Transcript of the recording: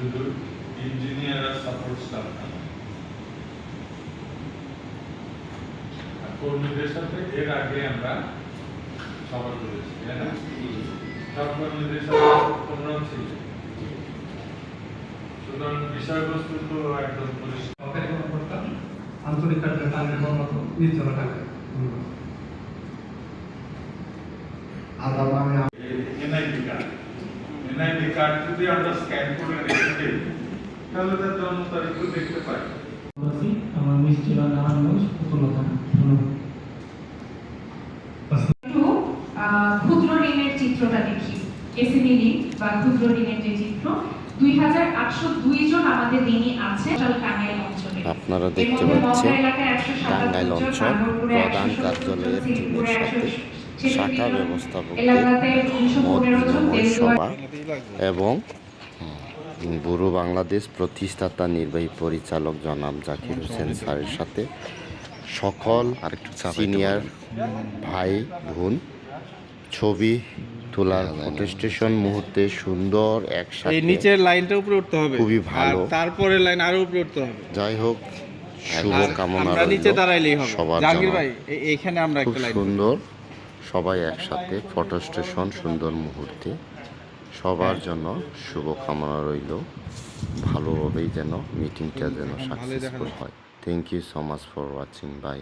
শুধু ইঞ্জিনিয়ার আর support staff না। কর্মীদের সাথে এর আগে আমরা সভা করেছি তাই না? সব কর্মীদের সাথে তোমরাও ছিলে। সুতরাং বিষয়বস্তু তো একদম পরিষ্কার। কর্মকর্তা আন্তরিক কার্যে টাঙ্গের কর্মরত নির্জলা টাঙ্গে আদাব আমি এনআইডি কার্ড। এনআইডি কার্ড যদি আমরা স্ক্যান করে তাহলে তার জন্ম তারিখও দেখতে পাই। আমার মিষ্টি বা ধন্যবাদ। একটু আহ, ক্ষুদ্র ঋণের চিত্রটা দেখি। এসএমই ঋণ বা ক্ষুদ্র ঋণের যে চিত্র দুই হাজার আটশো দুই জন আমাদের ঋণী আছে টাঙ্গাইল অঞ্চলে। আপনারা দেখতে পাচ্ছেন মগরা এলাকায় একশো টাঙ্গাইল সাতাত্তর জন, অঞ্চল প্রধান কার্যালয়ের টিমের সাথে শাখা মত বিনিময় সভা এবং ব্যুরো বাংলাদেশ প্রতিষ্ঠাতা নির্বাহী পরিচালক জনাব জাকির হোসেন স্যারের সাথে সকল সিনিয়র ভাই বোন ছবি তোলার স্টেশন মুহূর্তে সুন্দর একসাথে এই নিচের লাইনটা উপরে উঠতে হবে। খুবই ভালো। আর তারপরের লাইন আরও উপরে উঠতে হবে। যাই হোক শুভ কামনা আমরা নিচে দাঁড়াইলেই হবে। সবার জাহাঙ্গীর ভাই এ- এইখানে আমরা একটা লাইন সুন্দর। সবাই একসাথে ফটো স্টেশন সুন্দর মুহূর্তে। সবার জন্য শুভকামনা রইল। ভালোভাবেই যেন মিটিংটা যেন সাকসেসফুল হয়। Thank you so much for watching bye